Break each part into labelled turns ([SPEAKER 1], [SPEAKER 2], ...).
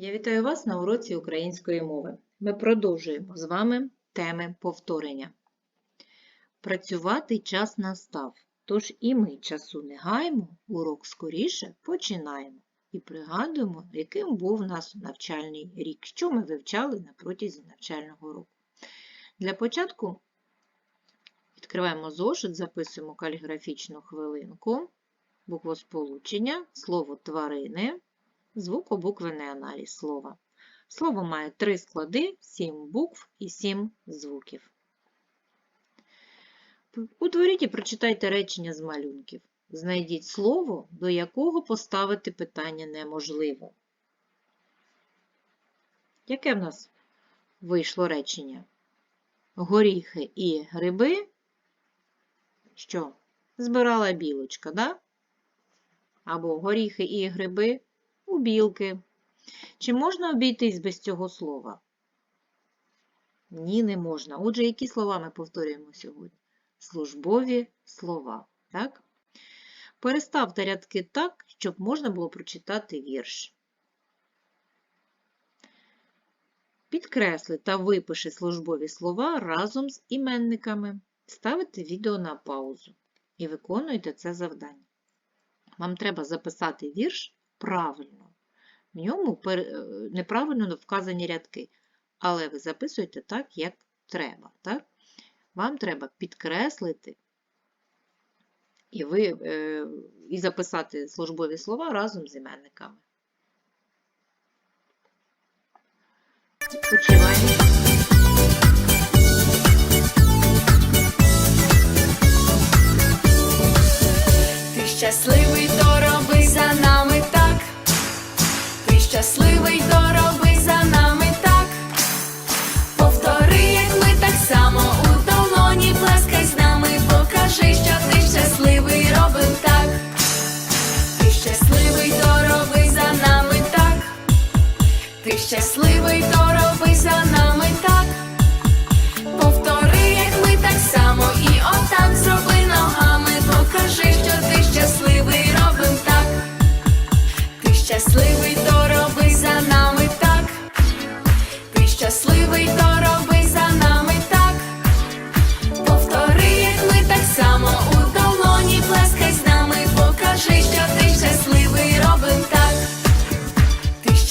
[SPEAKER 1] Я вітаю вас на уроці української мови. Ми продовжуємо з вами теми повторення. Працювати час настав, тож і ми часу не гаємо, урок скоріше починаємо. І пригадуємо, яким був у нас навчальний рік, що ми вивчали на протязі навчального року. Для початку відкриваємо зошит, записуємо каліграфічну хвилинку, буквосполучення, слово тварини, звукобуквений аналіз слова. Слово має три склади, сім букв і сім звуків. Утворіть і прочитайте речення з малюнків. Знайдіть слово, до якого поставити питання неможливо. Яке в нас вийшло речення? Горіхи і гриби. Що? Збирала білочка, да? Або горіхи і гриби білки. Чи можна обійтись без цього слова? Ні, не можна. Отже, які слова ми повторюємо сьогодні? Службові слова. Так? Переставте рядки так, щоб можна було прочитати вірш. Підкресли та випиши службові слова разом з іменниками. Ставите відео на паузу і виконуйте це завдання. Вам треба записати вірш правильно. В ньому неправильно вказані рядки, але ви записуєте так, як треба. Так? Вам треба підкреслити і, ви, е, і записати службові слова разом з іменниками. Відпочиваємо.
[SPEAKER 2] Ти щасливий, то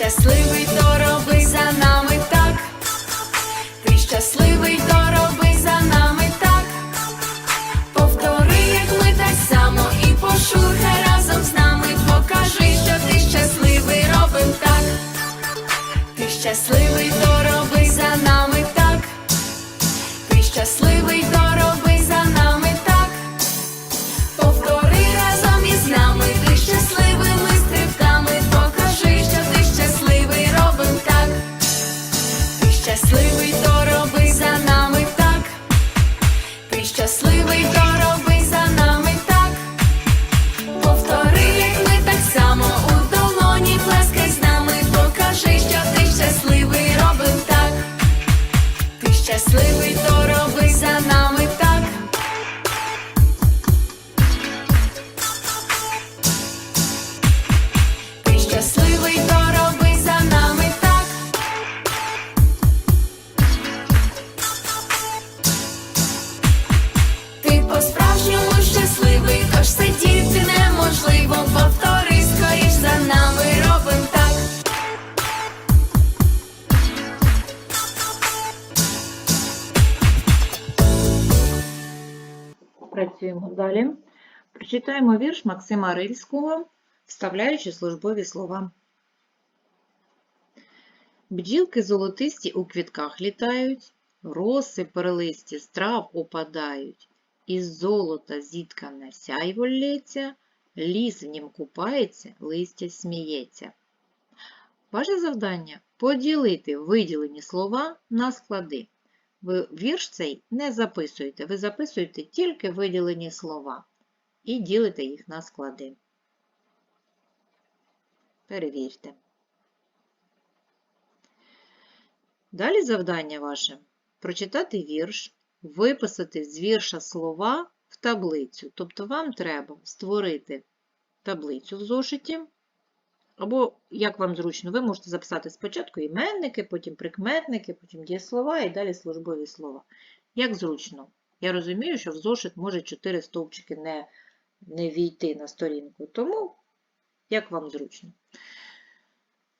[SPEAKER 2] щасливий, щасливий, то
[SPEAKER 1] Працюємо далі. Прочитаємо вірш Максима Рильського, вставляючи службові слова. Бджілки золотисті у квітках літають, роси перелисті з трав опадають, із золота зіткане сяйво лється, ліс в нім купається, листя сміється. Ваше завдання поділити виділені слова на склади. Ви вірш цей не записуєте, ви записуєте тільки виділені слова і ділите їх на склади. Перевірте. Далі завдання ваше прочитати вірш, виписати з вірша слова в таблицю. Тобто вам треба створити таблицю в зошиті, Або, як вам зручно, ви можете записати спочатку іменники, потім прикметники, потім дієслова і далі службові слова. Як зручно. Я розумію, що в зошит може 4 стовпчики не, не війти на сторінку, тому як вам зручно.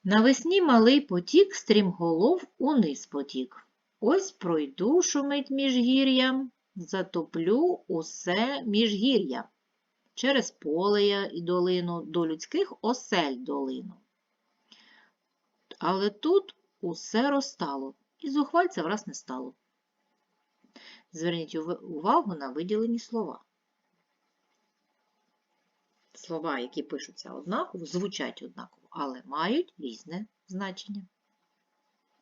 [SPEAKER 1] Навесні малий потік стрімголов униз потік. Ось пройду шумить міжгір'ям, затоплю усе міжгір'я. Через поле і долину до людських осель долину. Але тут усе розстало, і зухвальця враз не стало. Зверніть увагу на виділені слова. Слова, які пишуться однаково, звучать однаково, але мають різне значення.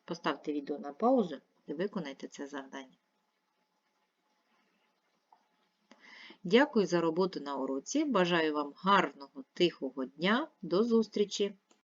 [SPEAKER 1] Поставте відео на паузу і виконайте це завдання. Дякую за роботу на уроці. Бажаю вам гарного, тихого дня. До зустрічі!